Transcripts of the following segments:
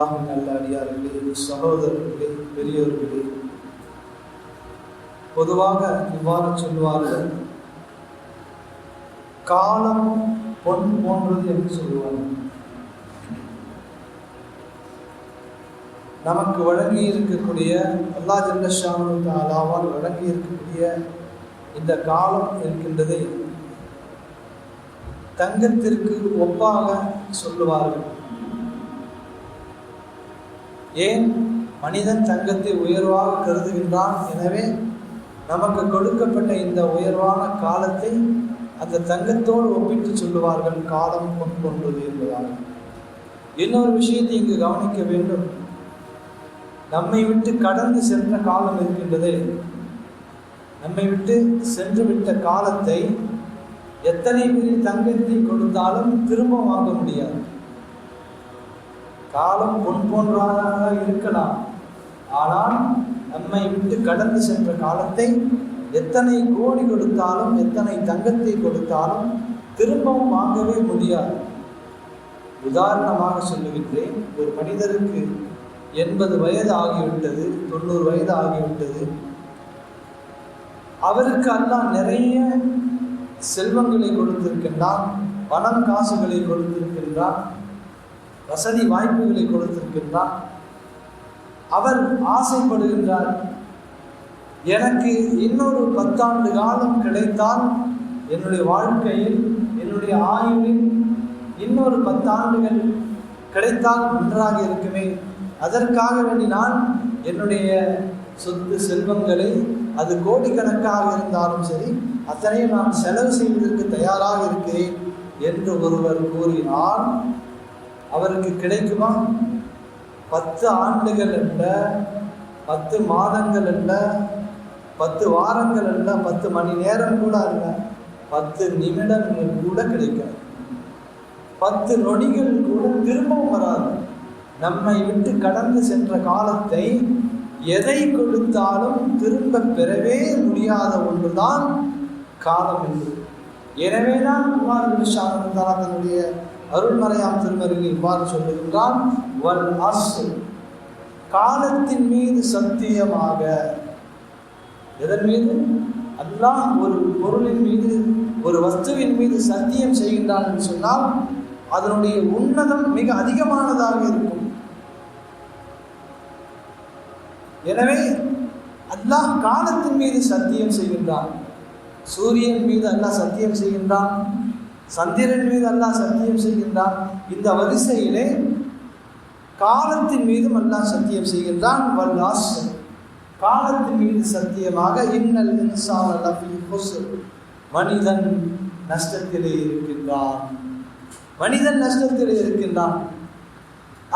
நல்ல அடியார்களே சகோதரர்களே பெரியோர்களே. பொதுவாக இவ்வாறு சொல்வார்கள் காலம் பொன் போன்றது என்று சொல்லுவாங்க. நமக்கு வழங்கி இருக்கக்கூடிய அல்லா ஜல்லஷானு அலாவால் வழங்கி இருக்கக்கூடிய இந்த காலம் இருக்கின்றதை தங்கத்திற்கு ஒப்பாக சொல்லுவார்கள். ஏன் மனிதன் தங்கத்தை உயர்வாக கருதுகின்றான்? எனவே நமக்கு கொடுக்கப்பட்ட இந்த உயர்வான காலத்தை அந்த தங்கத்தோடு ஒப்பிட்டு சொல்லுவார்கள் காலம் கொண்டது என்பதாக இன்னொரு விஷயத்தை இங்கு கவனிக்க வேண்டும். நம்மை விட்டு கடந்து சென்ற காலம் இருக்கின்றது. நம்மை விட்டு சென்று விட்ட காலத்தை எத்தனை பேர் தங்கத்தை கொடுத்தாலும் திரும்ப வாங்க முடியாது. காலம் பொன் போன்றதாக இருக்கலாம். ஆனால் நம்மை விட்டு கடந்து சென்ற காலத்தை எத்தனை கோடி கொடுத்தாலும் எத்தனை தங்கத்தை கொடுத்தாலும் திரும்பவும் வாங்கவே முடியாது. உதாரணமாக சொல்லுகின்றேன் ஒரு மனிதருக்கு எண்பது வயது ஆகிவிட்டது தொண்ணூறு வயது ஆகிவிட்டது. அவருக்கு அல்லாஹ் நிறைய செல்வங்களை கொடுத்திருக்கின்றான் பணம் காசுகளை கொடுத்திருக்கின்றான். வசதி வாய்ப்புகளை கொடுத்திருக்கின்றார் அவர் ஆசைப்படுகின்றார். எனக்கு இன்னொரு பத்தாண்டு காலம் கிடைத்தால் என்னுடைய வாழ்க்கையில் என்னுடைய ஆயுளில் இன்னொரு பத்தாண்டுகள் கிடைத்தால் நன்றாக இருக்குமே. அதற்காக வேண்டி நான் என்னுடைய சொத்து செல்வங்களை அது கோடிக்கணக்காக இருந்தாலும் சரி அத்தனையும் நான் செலவு செய்வதற்கு தயாராக இருக்கிறேன் என்று ஒருவர் கூறினால் அவருக்கு கிடைக்குமா? பத்து ஆண்டுகள் அல்ல பத்து மாதங்கள் அல்ல பத்து வாரங்கள் அல்ல பத்து மணி நேரம் கூட அல்ல பத்து நிமிடங்கள் கூட கிடைக்காது. பத்து நொடிகள் கூட திரும்பவும் வராது. நம்மை விட்டு கடந்து சென்ற காலத்தை எதை கொடுத்தாலும் திரும்ப பெறவே முடியாத ஒன்றுதான் காலம் என்று எனவே தான் குமார் விஷானந்தாரா தன்னுடைய அருள்மறையாம் திருமறையில் இவ்வாறு சொல்லுகின்றான் வல் அசு காலத்தின் மீது சத்தியமாக. எதன் மீது? அல்லாஹ் ஒரு பொருளின் மீது ஒரு வஸ்துவின் மீது சத்தியம் செய்கின்றான் என்று சொன்னால் அதனுடைய உன்னதம் மிக அதிகமானதாக இருக்கும். எனவே அல்லாஹ் காலத்தின் மீது சத்தியம் செய்கின்றான். சூரியன் மீது அல்லாஹ் சத்தியம் செய்கின்றான். சந்திரன் மீது அல்லாஹ் சத்தியம் செய்கின்றான். இந்த வரிசையிலே காலத்தின் மீதும் அல்லாஹ் சத்தியம் செய்கின்றான். வல்லாஸ் காலத்தின் மீது சத்தியமாக இன்னல் இன்சான் மனிதன் நஷ்டத்திலே இருக்கின்றான். மனிதன் நஷ்டத்திலே இருக்கின்றான்.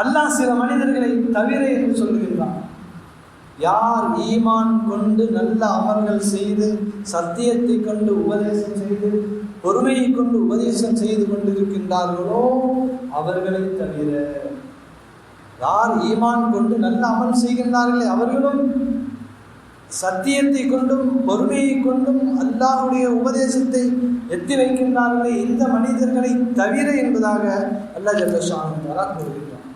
அல்லாஹ் சில மனிதர்களை தவிர என்று சொல்லுகின்றான். யார் ஈமான் கொண்டு நல்ல அமல்கள் செய்து சத்தியத்தை கொண்டு உபதேசம் செய்து பொறுமையை கொண்டு உபதேசம் செய்து கொண்டிருக்கின்றார்களோ அவர்களை தவிர யார் ஈமான் கொண்டு நல்ல அமல் செய்கின்றார்களே அவர்களும் சத்தியத்தை கொண்டும் பொறுமையை கொண்டும் அல்லாஹுடைய உபதேசத்தை எத்தி வைக்கின்றார்களே இந்த மனிதர்களை தவிர என்பதாக அல்லாஹ் ஜல்லஷான் கூறுகின்றார்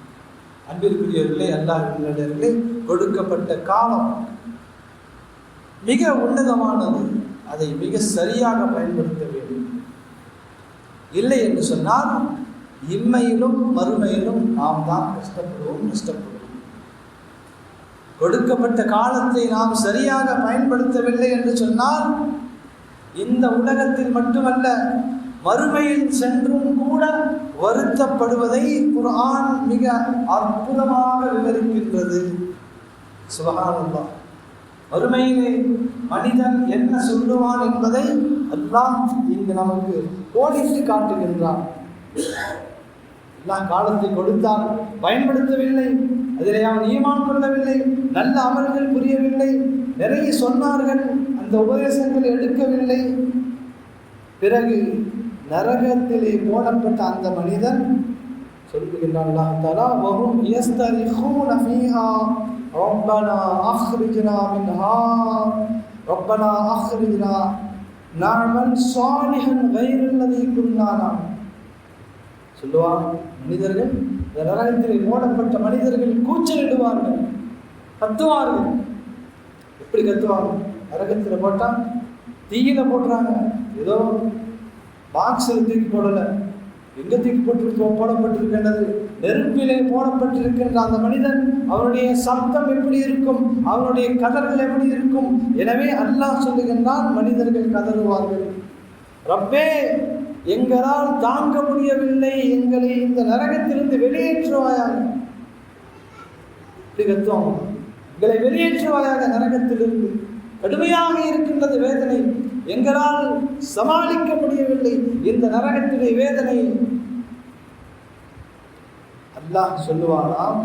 அன்பிற்குரியவர்களே அல்லாஹ் நல்லவர்களே கொடுக்கப்பட்ட காலம் மிக உன்னதமானது. அதை மிக சரியாக பயன்படுத்த வேண்டும். இல்லை என்று சொன்னால் இம்மையிலும் மறுமையிலும் நாம் தான் கஷ்டப்படுவோம் நஷ்டப்படுவோம். கொடுக்கப்பட்ட காலத்தை நாம் சரியாக பயன்படுத்தவில்லை என்று சொன்னால் இந்த உலகத்தில் மட்டுமல்ல மறுமையில் சென்றும் கூட வருத்தப்படுவதை குரான் மிக அற்புதமாக விவரிக்கின்றது. சுபகானல்லா வறுமையிலே மனிதன் என்ன சொல்லுவான் என்பதை அல்லாஹ் இங்கு நமக்கு கோடிட்டு காட்டுகின்றான். எல்லாம் காலத்தை கொடுத்தான் பயன்படுத்தவில்லை அதிலே அவன் ஈமான் கொள்ளவில்லை நல்ல அமல்கள் புரியவில்லை நிறைய சொன்னார்கள் அந்த உபதேசங்கள் எடுக்கவில்லை. பிறகு நரகத்திலே போடப்பட்ட அந்த மனிதன் சொல்லுகின்றான் ربنا தஆலா منها. ربنا ஃபீஹா ரப்பனா அக்ரிஜ்னா மின்ஹா ரப்பனா அக்ரிஜ்னா நஅமல் சொல்லுவான் சொல்லுவார் மனிதர்கள் இந்த நரகத்தில் மூடப்பட்ட மனிதர்கள் கூச்சலிடுவார்கள் கத்துவார்கள். எப்படி கத்துவாங்க? நரகத்தில் போட்டால் தீயில போடுறாங்க ஏதோ பாக்ஸில் தூக்கி போடலை. எங்க தூக்கி போடப்பட்டிருக்கின்றது நெருப்பிலே போடப்பட்டிருக்கின்ற அந்த மனிதன் அவனுடைய சப்தம் எப்படி இருக்கும்? அவனுடைய கதறல் எப்படி இருக்கும்? எனவே அல்லாஹ் சொல்லுகின்றான் மனிதர்கள் கதறுவார்கள். ரப்பே எங்களால் தாங்க முடியவில்லை எங்களை இந்த நரகத்திலிருந்து வெளியேற்றுவாயாக. கத்துவாங்க எங்களை வெளியேற்றுவாயாக நரகத்திலிருந்து. கடுமையாக இருக்கின்றது வேதனை. எங்களால் சமாளிக்க முடியவில்லை இந்த நரகத்திலே வேதனை. அல்லாஹ் சொல்லுவாராம்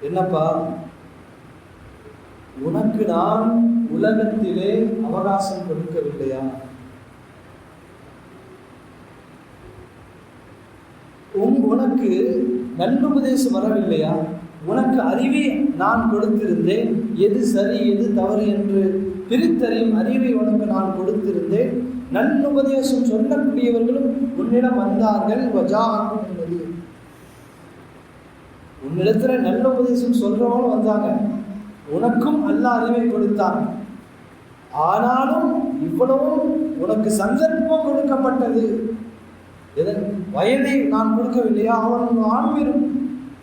என்னப்பா உனக்கு நான் உலகத்திலே அவகாசம் கொடுக்கவில்லையா? உன் உனக்கு நல்லுபதேசம் வரவில்லையா? உனக்கு அறிவை நான் கொடுத்திருந்தேன். எது சரி எது தவறு என்று பிரித்தறியும் அறிவை உனக்கு நான் கொடுத்திருந்தேன். நல்லுபதேசம் சொல்லக்கூடியவர்களும் உன்னிடம் வந்தார்கள். வஜாகும் என்பது. உன்னிடத்துல நல்ல உபதேசம் சொல்றவங்களும் வந்தாங்க. உனக்கும் நல்ல அறிவை கொடுத்தான் ஆனாலும் இவ்வளவும் உனக்கு சந்தர்ப்பம் கொடுக்கப்பட்டது. எதன்? வயதை நான் கொடுக்கவில்லையா? அவன் ஆண்மையும்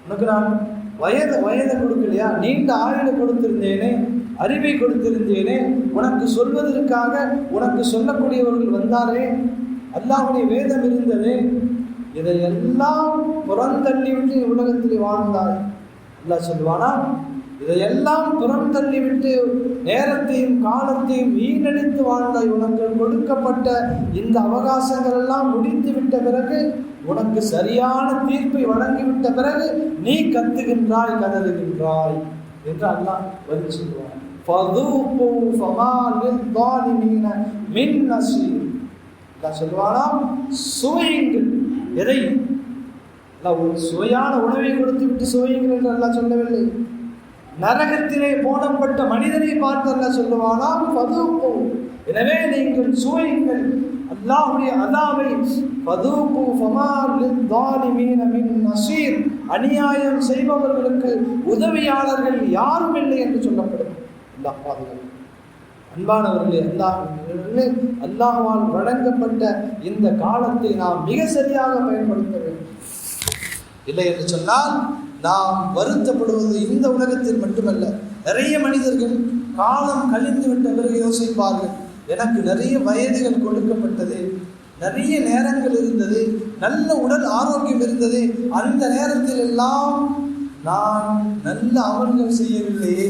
உனக்கு நான் வயது வயதை கொடுக்கலையா? நீண்ட ஆயுளை கொடுத்திருந்தேனே அறிவை கொடுத்திருந்தேனே உனக்கு சொல்வதற்காக உனக்கு சொல்லக்கூடியவர்கள் வந்தாரே அல்லாவுடைய வேதம் இருந்ததே. இதையெல்லாம் புறந்தள்ளிவிட்டு உலகத்தில் வாழ்ந்தாய். அல்லா சொல்லுவானா? இதையெல்லாம் புறம் தள்ளிவிட்டு நேரத்தையும் காலத்தையும் வீணடித்து வாழ்ந்த உனக்கு கொடுக்கப்பட்ட இந்த அவகாசங்கள் எல்லாம் முடித்து விட்ட பிறகு உனக்கு சரியான தீர்ப்பை வழங்கிவிட்ட பிறகு நீ கத்துகின்றாய் கதறுகின்றாய் என்று அல்லாஹ் வரிச்சுவான் சொல்லுவானாம் சுவையுங்கள். எதை? சுவையான உணவை கொடுத்து விட்டு சுவையுங்கள் என்று அல்லாஹ் சொல்லவில்லை. நரகத்திலே போடப்பட்ட மனிதனை பார்த்து அல்ல சொல்லுவானாம் பதுப்பு எனவே நீங்கள் சுவையுங்கள் அல்லாஹுடைய அதாவை பதுப்பு ஃபமார் லித்தாலிமீன மின் நசீர். அநியாயம் செய்பவர்களுக்கு உதவியாளர்கள் யாரும் இல்லை என்று சொல்லப்படும். அல்லாஹ் பாதுகாப்பு அன்பானவர்களே அல்லாஹ் அல்லாஹால் வழங்கப்பட்ட இந்த காலத்தை நாம் மிக சரியாக பயன்படுத்த வேண்டும். இல்லை என்று சொன்னால் நாம் வருத்தப்படுவது இந்த உலகத்தில் மட்டுமல்ல நிறைய மனிதர்கள் காலம் கழிந்து விட்ட பிறகு யோசிப்பார்கள். எனக்கு நிறைய வயதுகள் கொடுக்கப்பட்டது நிறைய நேரங்கள் இருந்தது நல்ல உடல் ஆரோக்கியம் இருந்தது. அந்த நேரத்தில் எல்லாம் நான் நல்ல அமல்கள் செய்யவில்லையே.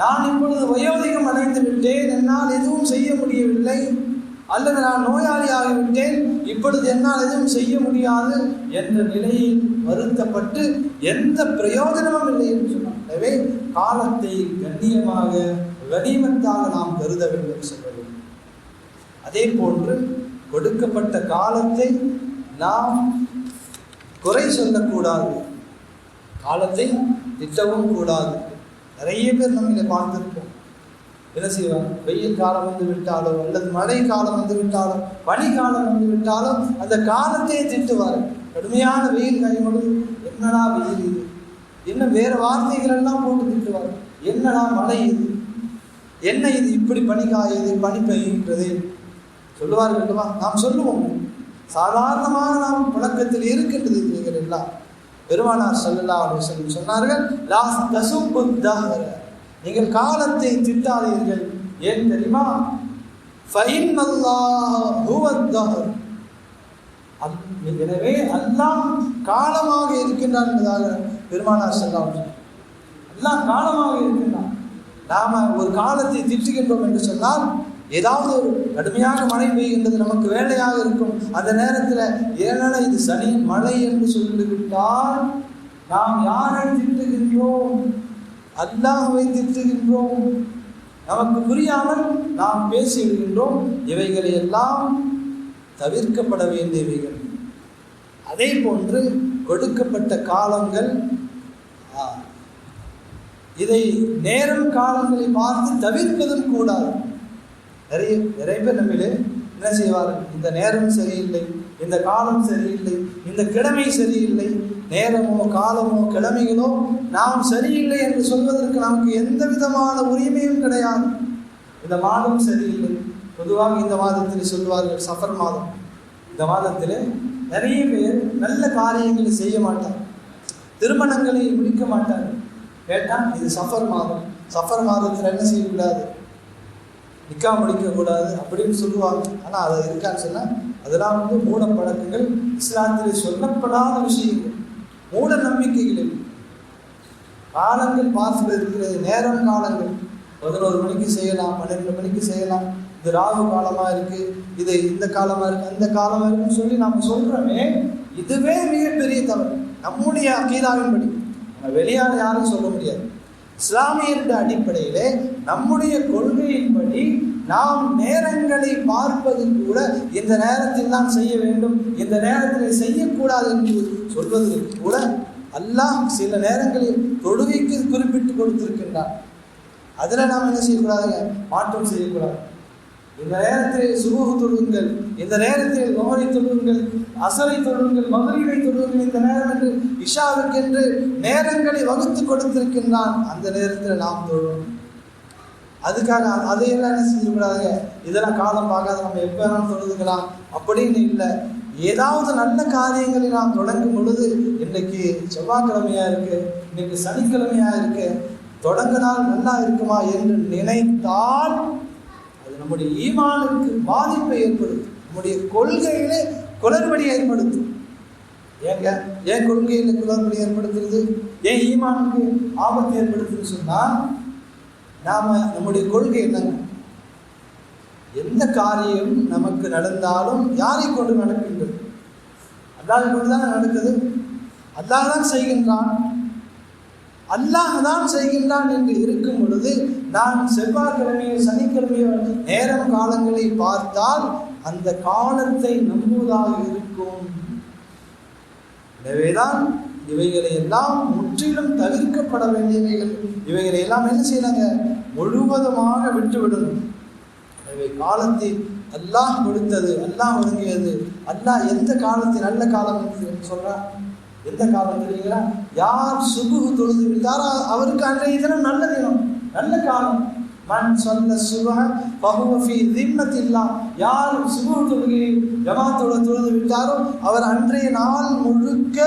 நான் இப்பொழுது வயோதிகம் அடைந்து விட்டேன் என்னால் எதுவும் செய்ய முடியவில்லை. அல்லது நான் நோயாளி ஆகிவிட்டேன் இப்பொழுது என்னால் எதுவும் செய்ய முடியாது என்ற நிலையில் வருத்தப்பட்டு எந்த பிரயோஜனமும் இல்லை என்று சொன்னார். எனவே காலத்தை கண்ணியமாக கனிமத்தாக நாம் கருத வேண்டும் சொல்வது அதே போன்று கொடுக்கப்பட்ட காலத்தை நாம் குறை சொல்லக்கூடாது. காலத்தை திட்டவும் கூடாது. நிறைய பேர் நம்மளை பார்த்திருப்போம். என்ன செய்வாங்க? வெயில் காலம் வந்து விட்டாலோ அல்லது மழை காலம் வந்து விட்டாலோ பனி காலம் வந்து விட்டாலோ அந்த காலத்தையே திட்டுவார் கடுமையான வெயில் கைமொழி என்னடா வெயில் இது? என்ன வேற வார்த்தைகள் எல்லாம் போட்டு திட்டுவார்? என்னடா மழை இது? என்ன இது இப்படி பனி பனி பெய்கின்றது சொல்லுவார்கள் அல்லவா? நாம் சொல்லுவோம். சாதாரணமாக நாம் புழக்கத்தில் இருக்கின்றது நீங்கள் எல்லாம். பெருமானார் ஸல்லல்லாஹு அலைஹி சொன்னார்கள் லாஸ்ட் தசுப்பு தஹர. நீங்கள் காலத்தை திட்டாதீர்கள். ஏன் தெரியுமா? ஃபைன் அல்லாஹ் ஹுவ தஹர். எனவே அல்லாஹ் காலமாக இருக்கின்றான் என்பதாக பெருமானார் செல்லாம் எல்லாம் காலமாக இருக்கின்றான். நாம ஒரு காலத்தை திட்டுகின்றோம் என்று சொன்னால் ஏதாவது ஒரு கடுமையாக மழை பெய்கின்றது நமக்கு வேலையாக இருக்கும். அந்த நேரத்தில் ஏன்னா இது சனி மழை என்று சொல்லிவிட்டால் நாம் யாரை திட்டுகின்றோம்? அல்லாஹ்வை திட்டுகின்றோம். நமக்கு புரியாமல் நாம் பேசிவிடுகின்றோம் இவைகளை எல்லாம் தவிர்க்கப்பட வேண்டியவைகள். அதே போன்று கொடுக்கப்பட்ட காலங்கள் இதை நேரம் காலங்களை பார்த்து தவிர்ப்பதும் கூடாது நிறைய நிறைய பேர் நம்மளே என்ன செய்வார்கள்? இந்த நேரம் சரியில்லை இந்த காலம் சரியில்லை இந்த கிழமை சரியில்லை நேரமோ காலமோ கிழமைகளோ நாம் சரியில்லை என்று சொல்வதற்கு நமக்கு எந்த விதமான உரிமையும் கிடையாது. இந்த மாதம் சரியில்லை பொதுவாக இந்த மாதத்தில் சொல்வார்கள் சஃபர் மாதம். இந்த மாதத்தில் நிறைய பேர் நல்ல காரியங்களை செய்ய மாட்டார். திருமணங்களை முடிக்க மாட்டார். கேட்டால் இது சஃபர் மாதம். சஃபர் மாதத்தில் என்ன செய்யக்கூடாது? நிக்கா முடிக்கக்கூடாது அப்படின்னு சொல்லுவாங்க. ஆனால் அது இருக்கான்னு சொன்னால் அதெல்லாம் வந்து மூட பழக்கங்கள். இஸ்லாத்திலே சொல்லப்படாத விஷயங்கள். மூட நம்பிக்கைகள் காலங்கள் பார்த்து இருக்கிறது நேரம் காலங்கள். பதினோரு மணிக்கு செய்யலாம் பன்னிரெண்டு மணிக்கு செய்யலாம். இது ராகு காலமாக இருக்குது இது இந்த காலமாக இருக்குது அந்த காலமாக இருக்குன்னு சொல்லி நாம் சொல்கிறோமே இதுவே மிகப்பெரிய தவறு. நம்முடைய அகீதாவின்படி நம்ம வெளியால் யாரும் சொல்ல முடியாது. இஸ்லாமியருடைய அடிப்படையிலே நம்முடைய கொள்கையின்படி நாம் நேரங்களை பார்ப்பது கூட இந்த நேரத்தில் தான் செய்ய வேண்டும் இந்த நேரத்தில் செய்யக்கூடாது என்று சொல்வது கூட அல்லாஹ் சில நேரங்களில் தொழுகைக்கு குறிப்பிட்டு கொடுத்திருக்கின்றார் அதில் நாம் என்ன செய்யக்கூடாதுங்க? மாற்றம் செய்யக்கூடாது. இந்த நேரத்தில் சுமூக தொழுங்கள் இந்த நேரத்தில் மோகனை தொழுங்கள் அசரை தொழுங்கள் மகரீரை தொழுங்கள் இந்த நேரம் என்று இஷாவுக்கென்று நேரங்களை வகுத்து கொடுத்திருக்கின்றான். அந்த நேரத்தில் நாம் தொழுவோம். அதுக்காக அதையெல்லாம் என்ன செஞ்சுக்கூடாதுங்க இதெல்லாம் காலம் பார்க்காத நம்ம எப்போ வேணாலும் தொழுதுக்கலாம். அப்படின்னு இல்லை. ஏதாவது நல்ல காரியங்களை நாம் தொடங்கும் பொழுது இன்றைக்கு செவ்வாய்க்கிழமையாக இருக்கு. இன்னைக்கு சனிக்கிழமையாக இருக்கு. தொடங்கினால் நல்லா இருக்குமா என்று நினைத்தால் நம்முடைய ஈமானுக்கு பாதிப்பை ஏற்படுத்தும். நம்முடைய கொள்கையிலே குளறுபடி ஏற்படுத்தும். ஏங்க ஏன் கொள்கையில் குளறுபடி ஏற்படுத்துறது? ஏன் ஈமானுக்கு ஆபத்து ஏற்படுத்துன்னு சொன்னால் நாம் நம்முடைய கொள்கை என்னங்க? எந்த காரியம் நமக்கு நடந்தாலும் யாரை கொண்டு நடக்கின்றது? அல்லாஹ் கொண்டு தான் நடக்குது? அல்லாஹ் தான் செய்கின்றான். அல்லாஹ் தான் செய்கின்றான் என்று இருக்கும் பொழுது நான் செவ்வாய்க்கிழமையோ சனிக்கிழமையோ நேரம் காலங்களை பார்த்தால் அந்த காலத்தை நம்புவதாக இருக்கும். எனவேதான் இவைகளை எல்லாம் முற்றிலும் தவிர்க்கப்பட வேண்டியவைகள். இவைகளை எல்லாம் என்ன செய்யலாங்க முழுவதுமாக விட்டுவிடணும். எனவே காலத்தை அல்லாஹ் கொடுத்தது அல்லாஹ் ஒதுங்கியது அல்லாஹ் எந்த காலத்தை நல்ல காலம் என்று சொல்றான்? எந்த காலம் தெரியுங்களா? யார் சுபுகு தொழுது விட்டாரோ அவருக்கு அன்றைய தினம் நல்ல தினம் நல்ல காலம். மண் சொந்த சுபக பகுவஃபி திம்மத்தில்லா யார் சுபு தொழுகையை ஜமாத்தோட தொழுது விட்டாரோ அவர் அன்றைய நாள் முழுக்க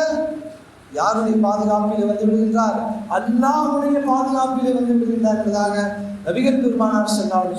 யாருடைய பாதுகாப்பில் வந்து விடுகின்றார் அல்லாஹ்வுடைய பாதுகாப்பில் வந்து விடுகின்றார் என்பதாக நபிகள் பெருமானார் சொன்னார்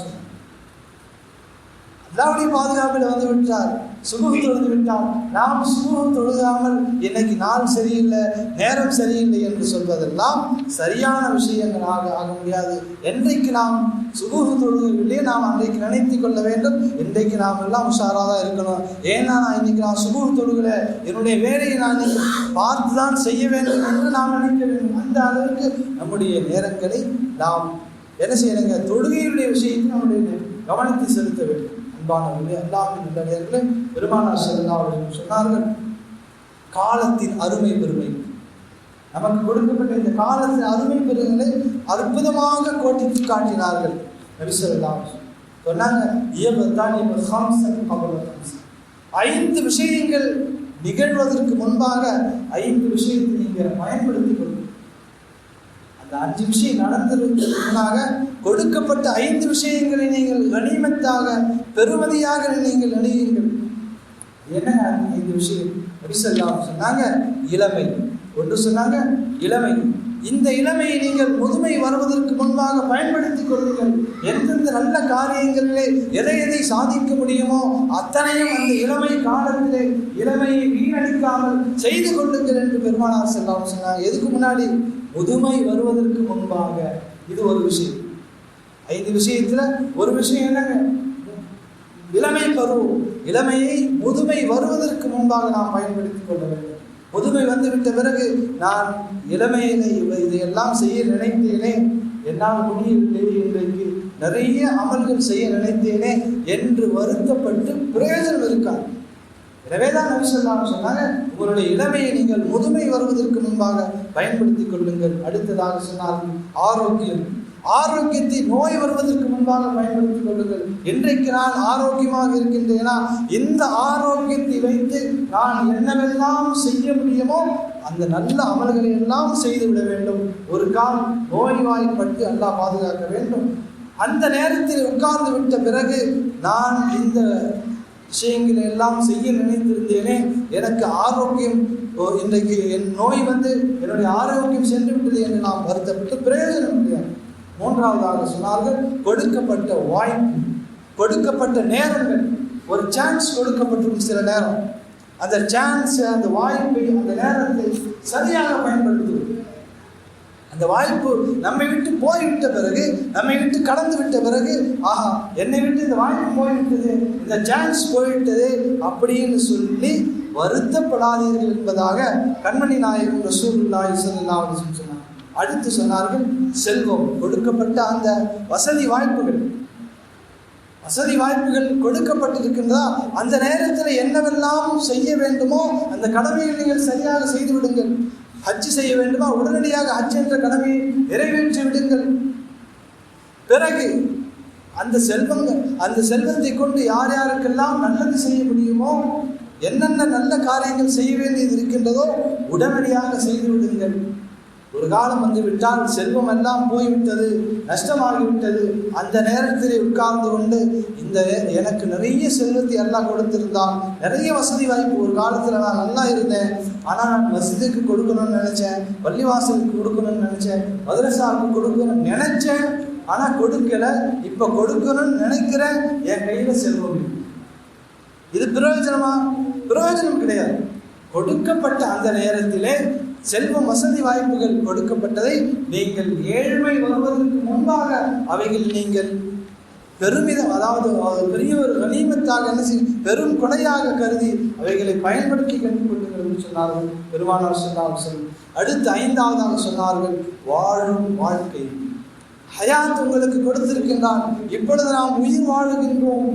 அல்லாவுடைய பாதுகாப்பில் வந்து விட்டார். சுமூகத்தில் தொழுது விட்டார். நாம் சுமூகம் தொழுகாமல் இன்னைக்கு நாள் சரியில்லை நேரம் சரியில்லை என்று சொல்வதெல்லாம் சரியான விஷயங்களாக ஆக முடியாது. என்றைக்கு நாம் சுமூகம் தொழுகவில்லையே நாம் அன்றைக்கு நினைத்து கொள்ள வேண்டும். இன்றைக்கு நாம் எல்லாம் உஷாராக தான் இருக்கணும். ஏன்னா நான் இன்னைக்கு நான் சுமூகம் தொழுகல. என்னுடைய வேலையை நான் இன்னைக்கு பார்த்து தான் செய்ய வேண்டும் என்று நாம் நினைக்க வேண்டும். அந்த அளவுக்கு நம்முடைய நேரங்களை நாம் என்ன செய்யணுங்க? தொழுகையுடைய விஷயத்தை நம்முடைய கவனத்தை செலுத்த வேண்டும். அன்பானவர்களே அல்லாஹின் நல்லடியார்களே பெருமானார் செல்லா அவர்கள் சொன்னார்கள். காலத்தின் அருமை பெருமை. நமக்கு கொடுக்கப்பட்ட இந்த காலத்தின் அருமை பெருமைகளை அற்புதமாக கோட்டிட்டு காட்டினார்கள். நபிசல்லா சொன்னாங்க இயபத்தான் இப்போ ஹம்சன் கபல ஐந்து விஷயங்கள் நிகழ்வதற்கு முன்பாக ஐந்து விஷயத்தை நீங்கள் பயன்படுத்திக் கொள்ள இந்த அஞ்சு விஷயம் நடந்ததற்கு முன்னாக கொடுக்கப்பட்ட ஐந்து விஷயங்களை நீங்கள் கனிமத்தாக பெருமதியாக நீங்கள் அணியுங்கள் என்ன ஐந்து விஷயம்? அபிசல்லாம் சொன்னாங்க இளமை. ஒன்று சொன்னாங்க இளமை. இந்த இளமையை நீங்கள் முதுமை வருவதற்கு முன்பாக பயன்படுத்திக் கொள்ளுங்கள். எந்தெந்த நல்ல காரியங்களிலே எதை எதை சாதிக்க முடியுமோ அத்தனையும் அந்த இளமை காலத்திலே இளமையை வீணடிக்காமல் செய்து கொள்ளுங்கள் என்று பெருமானார் செல்லாம் சொன்னாங்க. எதுக்கு முன்னாடி? முதுமை வருவதற்கு முன்பாக இது ஒரு விஷயம். ஐந்து விஷயத்துல ஒரு விஷயம் என்னங்க? இளமை பருவம் இளமையை முதுமை வருவதற்கு முன்பாக நாம் பயன்படுத்திக் கொள்ள வேண்டும். முதுமை வந்துவிட்ட பிறகு நான் இளமையிலே இதையெல்லாம் செய்ய நினைத்தேனே என்னால் முடியவில்லை இன்றைக்கு நிறைய அமல்கள் செய்ய நினைத்தேனே என்று வருத்தப்பட்டு பிரயோஜனம் இருக்காது. எனவே தான் நபிசல்லாம் சொன்னாங்க உங்களுடைய இளமையை நீங்கள் முதுமை வருவதற்கு முன்பாக பயன்படுத்திக் கொள்ளுங்கள். அடுத்ததாக சொன்னார்கள் ஆரோக்கியம் ஆரோக்கியத்தை நோய் வருவதற்கு முன்பாக பயன்படுத்திக் கொள்ளுங்கள். இன்றைக்கு நான் ஆரோக்கியமாக இருக்கின்றேனா? இந்த ஆரோக்கியத்தை வைத்து நான் என்னவெல்லாம் செய்ய முடியுமோ அந்த நல்ல அமல்களை எல்லாம் செய்துவிட வேண்டும். ஒரு கால் நோய்வாய்ப்பட்டு அல்லாஹ் பாதுகாக்க வேண்டும். அந்த நேரத்தில் உட்கார்ந்து விட்ட பிறகு நான் இந்த விஷயங்களை எல்லாம் செய்ய நினைத்திருந்தேனே. எனக்கு ஆரோக்கியம் ஓ, இன்றைக்கு என் நோய் வந்து என்னுடைய ஆரோக்கியம் சென்று விட்டது என்று நாம் வருத்தப்பட்டு பிரயோஜனம் முடியாது மூன்றாவதாக சொன்னார்கள் கொடுக்கப்பட்ட வாய்ப்பு கொடுக்கப்பட்ட நேரங்கள். ஒரு சான்ஸ் கொடுக்கப்பட்டிருக்கும் சில நேரம். அந்த சான்ஸ் அந்த வாய்ப்பை அந்த நேரத்தை சரியாக பயன்படுத்துவது. அந்த வாய்ப்பு நம்மை விட்டு போய்விட்ட பிறகு நம்மை விட்டு கடந்து விட்ட பிறகு ஆஹா என்னை விட்டு இந்த வாய்ப்பு போய்விட்டது இந்த சான்ஸ் போய்விட்டது அப்படின்னு சொல்லி வருத்தப்படாதீர்கள் என்பதாக கண்மணி நாயகம் ரசூலுல்லாஹி ஸல்லல்லாஹு அலைஹி சொன்னார். அடுத்து சொன்னார்கள் செல்வம் கொடுக்கப்பட்ட அந்த வசதி வாய்ப்புகள். வசதி வாய்ப்புகள் கொடுக்கப்பட்டிருக்கின்றதா? அந்த நேரத்தில் என்னவெல்லாம் செய்ய வேண்டுமோ அந்த கடமையை நீங்கள் சரியாக செய்து விடுங்கள். ஹஜ்ஜு செய்ய வேண்டுமா? உடனடியாக ஹஜ் என்ற கடமையை நிறைவேற்றி விடுங்கள். பிறகு அந்த செல்வங்கள் அந்த செல்வத்தை கொண்டு யார் யாருக்கெல்லாம் நல்லது செய்ய முடியுமோ என்னென்ன நல்ல காரியங்கள் செய்ய வேண்டியது இருக்கின்றதோ உடனடியாக செய்து விடுங்கள். ஒரு காலம் வந்து விட்டால் செல்வம் எல்லாம் போய்விட்டது நஷ்டமாகிவிட்டது. அந்த நேரத்தில் உட்கார்ந்து கொண்டு இந்த எனக்கு நிறைய செல்வத்தை எல்லாம் கொடுத்திருந்தான். நிறைய வசதி வாய்ப்பு ஒரு காலத்தில் நான் நல்லா இருந்தேன். ஆனால் நான் வசதிக்கு கொடுக்கணும்னு நினச்சேன் பள்ளிவாசலுக்கு கொடுக்கணும்னு நினச்சேன் மதுரசாவுக்கு கொடுக்கணும்னு நினச்சேன். ஆனால் கொடுக்கல. இப்போ கொடுக்கணும்னு நினைக்கிறேன். என் கையில் செல்வம் இது பிரயோஜனமா? பிரயோஜனம் கிடையாது. கொடுக்கப்பட்ட அந்த நேரத்திலே செல்வம் வசதி வாய்ப்புகள் கொடுக்கப்பட்டதை நீங்கள் ஏழ்மை வருவதற்கு முன்பாக அவைகள் நீங்கள் பெருமிதம் அதாவது பெரிய ஒரு கனிமத்தாக என்ன செய்யும் பெரும் கொடையாக கருதி அவைகளை பயன்படுத்தி கற்றுக்கொள்ளுங்கள் என்று சொன்னார்கள். பெருமானார் சொன்னார் சொல் அடுத்து ஐந்தாவதாக சொன்னார்கள் வாழும் வாழ்க்கை ஹயாத் உங்களுக்கு கொடுத்திருக்கின்றான். இப்பொழுது நாம் உயிர் வாழுகின்றோம்.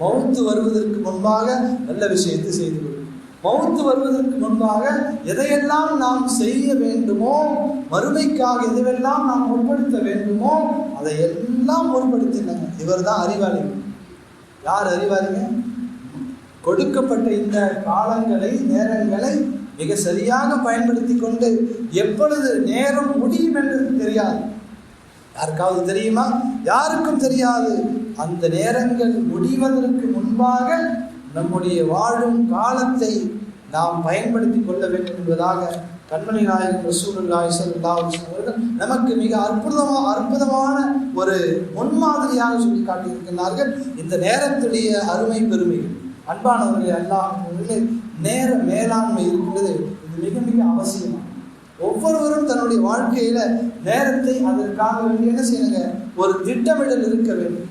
மௌத்து வருவதற்கு முன்பாக நல்ல விஷயத்தை செய்து மௌத்து வருவதற்கு முன்பாக எதையெல்லாம் நாம் செய்ய வேண்டுமோ மறுமைக்காக எதுவெல்லாம் நாம் முற்படுத்த வேண்டுமோ அதை எல்லாம் முற்படுத்தினாங்க இவர் தான் அறிவாளி யார் அறிவாளிங்க? கொடுக்கப்பட்ட இந்த காலங்களை நேரங்களை மிக சரியாக பயன்படுத்தி கொண்டு எப்பொழுது நேரம் முடியும் என்று தெரியாது. யாருக்காவது தெரியுமா? யாருக்கும் தெரியாது. அந்த நேரங்கள் முடிவதற்கு முன்பாக நம்முடைய வாழும் காலத்தை நாம் பயன்படுத்தி கொள்ள வேண்டும் என்பதாக கண்மணி நாயகன் ரசூலுல்லாஹி ஸல்லல்லாஹு அவர்கள் நமக்கு மிக அற்புதமா அற்புதமான ஒரு முன்மாதிரியாக சொல்லி காட்டியிருக்கிறார்கள் இந்த நேரத்துடைய அருமை பெருமைகள் அன்பானவர்களே அல்லாஹ் நேர மேலாண்மை இருக்கிறது இது மிக மிக அவசியமாக ஒவ்வொருவரும் தன்னுடைய வாழ்க்கையில நேரத்தை அதற்காக வேண்டிய என்ன செய்யணுங்க. ஒரு திட்டமிடல் இருக்க வேண்டும்.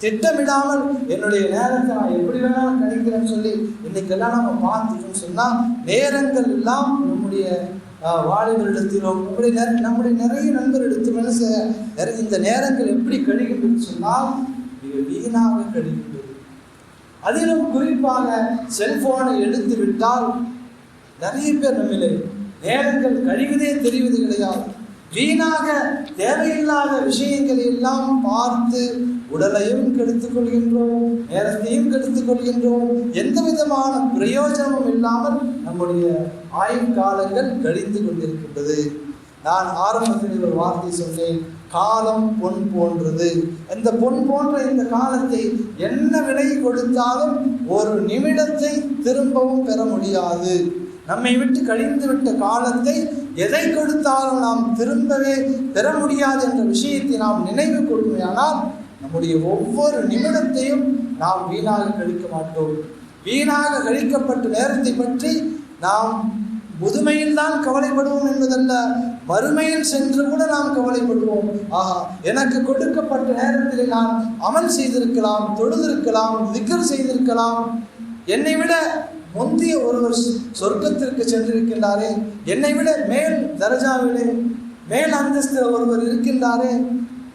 திட்டமிடாமல் என்னுடைய நேரத்தை நான் எப்படி வேணாலும் கணிக்கிறேன்னு சொல்லி இன்னைக்கெல்லாம் நம்ம பார்த்துட்டோம்னு சொன்னால் நேரங்கள் எல்லாம் நம்முடைய ஆஹ், வாலிபரிடத்திலும் நம்முடைய நிற- நம்முடைய நிறைய நண்பர் என்ன செய்ய நிறைய இந்த நேரங்கள் எப்படி கழிகின்றது சொன்னால் மிக வீணாக கழிகின்றது. அதிலும் குறிப்பாக செல்போனை எடுத்து விட்டால் நிறைய பேர் நம்மளே நேரங்கள் கழிவதே தெரிவது கிடையாது. வீணாக தேவையில்லாத விஷயங்களை எல்லாம் பார்த்து உடலையும் கெடுத்துக் கொள்கின்றோம் நேரத்தையும் கெடுத்துக் கொள்கின்றோம் எந்த விதமான பிரயோஜனமும் இல்லாமல் நம்முடைய ஆயுட்காலங்கள் கழிந்து கொண்டிருக்கின்றது. நான் ஆரம்பத்தில் ஒரு வார்த்தை சொன்னேன் காலம் பொன் போன்றது. இந்த பொன் போன்ற இந்த காலத்தை என்ன விலை கொடுத்தாலும் ஒரு நிமிடத்தை திரும்பவும் பெற முடியாது. நம்மை விட்டு கழிந்து விட்ட காலத்தை எதை கொடுத்தாலும் நாம் திரும்பவே பெற முடியாது என்ற விஷயத்தை நாம் நினைவு கொள்மையானால் நம்முடைய ஒவ்வொரு நிமிடத்தையும் நாம் வீணாக கழிக்க மாட்டோம். வீணாக கழிக்கப்பட்ட நேரத்தை பற்றி நாம் முதுமையில் தான் கவலைப்படுவோம் என்பதல்ல மறுமையில் சென்று கூட நாம் கவலைப்படுவோம். ஆஹா எனக்கு கொடுக்கப்பட்ட நேரத்தில் நான் அமல் செய்திருக்கலாம் தொழுதிருக்கலாம் திக்கர் செய்திருக்கலாம். என்னை விட முந்தைய ஒருவர் சொ- சொர்க்கத்திற்கு சென்றிருக்கின்றாரே. என்னை விட மேல் தரஜாவிலே மேல் அந்தஸ்தில் ஒருவர் இருக்கின்றாரே.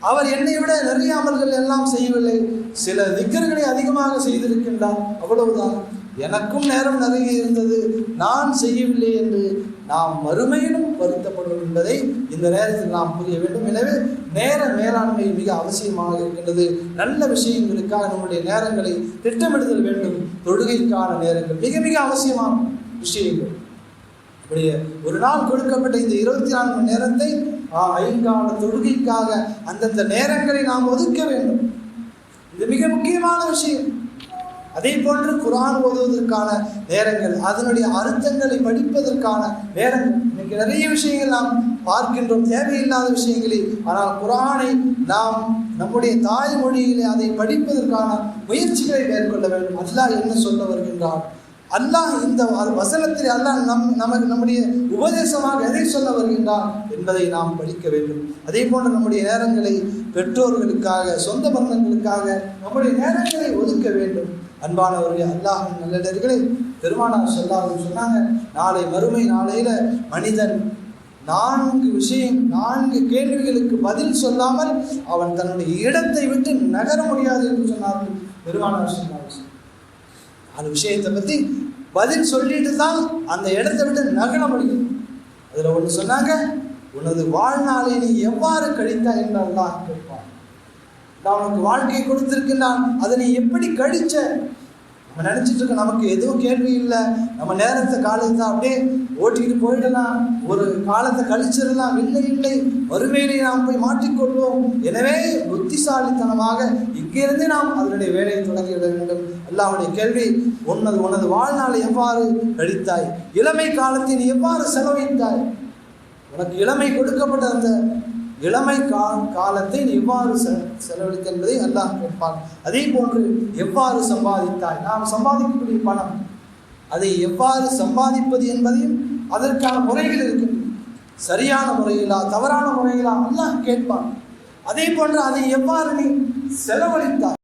அவர் என்னை விட நிறைய அமல்கள் எல்லாம் செய்யவில்லை. சில திக்கர்களை அதிகமாக செய்திருக்கின்றார். அவ்வளவுதான். எனக்கும் நேரம் நிறைய இருந்தது. நான் செய்யவில்லை என்று நாம் மறுமையிலும் வருத்தப்படும் என்பதை இந்த நேரத்தில் நாம் புரிய வேண்டும். எனவே நேர மேலாண்மை மிக அவசியமாக இருக்கின்றது. நல்ல விஷயங்களுக்காக நம்முடைய நேரங்களை திட்டமிடுதல் வேண்டும். தொழுகைக்கான நேரங்கள் மிக மிக அவசியமான விஷயங்கள். இப்படி ஒரு நாள் கொடுக்கப்பட்ட இந்த இருபத்தி நான்கு மணி நேரத்தை ஐங்கால தொழுகைக்காக அந்தந்த நேரங்களை நாம் ஒதுக்க வேண்டும். இது மிக முக்கியமான விஷயம். அதே போன்று குரான் ஓதுவதற்கான நேரங்கள் அதனுடைய அர்த்தங்களை படிப்பதற்கான நேரங்கள் இன்னைக்கு நிறைய விஷயங்கள் நாம் பார்க்கின்றோம் தேவையில்லாத விஷயங்களை ஆனால் குரானை நாம் நம்முடைய தாய்மொழியிலே அதை படிப்பதற்கான முயற்சிகளை மேற்கொள்ள வேண்டும். அல்லாஹ் என்ன சொல்ல வருகின்றான்? அல்லாஹ் இந்த வசனத்தில் அல்லாஹ் நம் நமக்கு நம்முடைய உபதேசமாக எதை சொல்ல வருகின்றான் என்பதை நாம் படிக்க வேண்டும். அதே போன்று நம்முடைய நேரங்களை பெற்றோர்களுக்காக சொந்த பந்தங்களுக்காக நம்முடைய நேரங்களை ஒதுக்க வேண்டும். அன்பானவர்களே அல்லாஹின் நல்லடர்களே பெருமானார் சொல்லாமல் சொன்னாங்க நாளை மறுமை நாளையில மனிதன் நான்கு விஷயம் நான்கு கேள்விகளுக்கு பதில் சொல்லாமல் அவன் தன்னுடைய இடத்தை விட்டு நகர முடியாது என்று சொன்னார்கள். பெருமானார் சொன்னார்கள். அந்த விஷயத்தை பற்றி பதில் சொல்லிட்டு தான் அந்த இடத்த விட்டு நகர முடியும். அதில் ஒன்று சொன்னாங்க உனது வாழ்நாளை நீ எவ்வாறு கழித்தாய் என்று அல்லாஹ் கேட்பான். நான் உனக்கு வாழ்க்கையை கொடுத்திருக்கின்றான். அதை நீ எப்படி கழிச்ச? நம்ம நினச்சிட்டு இருக்க நமக்கு எதுவும் கேள்வி இல்லை. நம்ம நேரத்தை காலத்தை அப்படியே ஓட்டிகிட்டு போயிடலாம். ஒரு காலத்தை கழிச்சிடலாம். இல்லை இல்லை. வறுமையிலே நாம் போய் மாட்டிக்கொள்வோம். எனவே புத்திசாலித்தனமாக இங்கிருந்தே நாம் அதனுடைய வேலையை தொடங்கிவிட வேண்டும். அல்லாஹுடைய கேள்வி உனது உனது வாழ்நாளை எவ்வாறு கழித்தாய்? இளமை காலத்தை நீ எவ்வாறு செலவழித்தாய்? உனக்கு இளமை கொடுக்கப்பட்ட அந்த இளமை கா காலத்தை நீ எவ்வாறு செ செலவழித்த என்பதை அல்லாஹ் கேட்பான். அதே போன்று எவ்வாறு சம்பாதித்தாய்? நாம் சம்பாதிக்கக்கூடிய பணம் அதை எவ்வாறு சம்பாதிப்பது என்பதையும் அதற்கான முறைகள் இருக்கின்றன சரியான முறையிலா தவறான முறையிலா அல்லாஹ் கேட்பான். அதே போன்று அதை எவ்வாறு நீ செலவழித்தாய்?